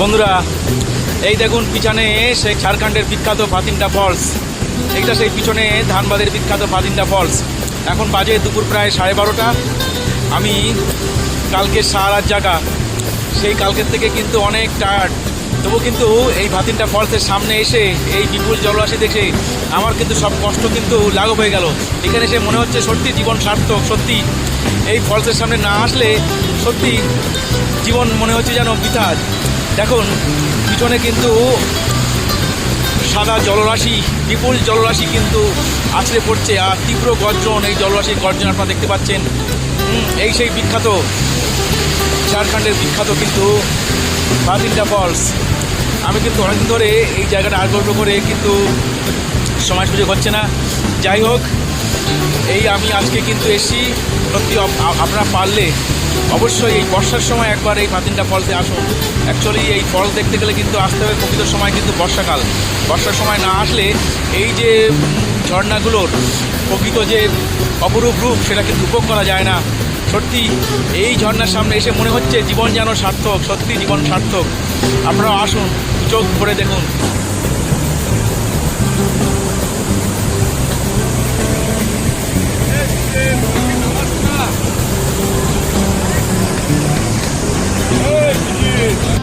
বন্ধুরা, এই দেখুন পিছনে সেই ঝাড়খণ্ডের বিখ্যাত ফাতিনটা ফলস। এইটা সেই পিছনে ধানবাদের বিখ্যাত ফাতিনটা ফলস। এখন বাজে দুপুর প্রায় সাড়ে বারোটা। আমি কালকে সারার জায়গা সেই কালকের থেকে কিন্তু অনেক টায়ার্ড তবু কিন্তু এই ভাতিনটা ফলসের সামনে এসে এই বিপুল জলরাশি দেখে আমার কিন্তু সব কষ্ট কিন্তু লাঘব হয়ে গেল। এখানে এসে মনে হচ্ছে সত্যি জীবন সার্থক, সত্যি। এই ফলসের সামনে না আসলে সত্যি জীবন মনে হচ্ছে যেন বৃথা। দেখুন, পিছনে কিন্তু সাদা জলরাশি, বিপুল জলরাশি কিন্তু আছড়ে পড়ছে আর তীব্র গর্জন এই জলরাশির গর্জন আপনারা দেখতে পাচ্ছেন। এই সেই বিখ্যাত ঝাড়খণ্ডের বিখ্যাত কিন্তু বাদিনটা ফলস। আমি কিন্তু অনেকদিন ধরে এই জায়গাটা আর গল্প করে কিন্তু সময় সুযোগ হচ্ছে না। যাই হোক, এই আমি আজকে কিন্তু এসি সত্যি, আপ- আপ- আপনারা পারলে অবশ্যই এই বর্ষার সময় একবার এই পাতিনটা ফলসে আসুন অ্যাকচুয়ালি এই ফল দেখতে গেলে কিন্তু আসতে হবে, প্রকৃত সময় কিন্তু বর্ষাকাল। বর্ষার সময় না আসলে এই যে ঝর্ণাগুলোর প্রকৃত যে অপরূপ রূপ, সেটা কিন্তু উপভোগ করা যায় না। সত্যি, এই ঝর্ণার সামনে এসে মনে হচ্ছে জীবন যেন সার্থক, সত্যি জীবন সার্থক। আপনারাও আসুন, চোখ ভরে দেখুন।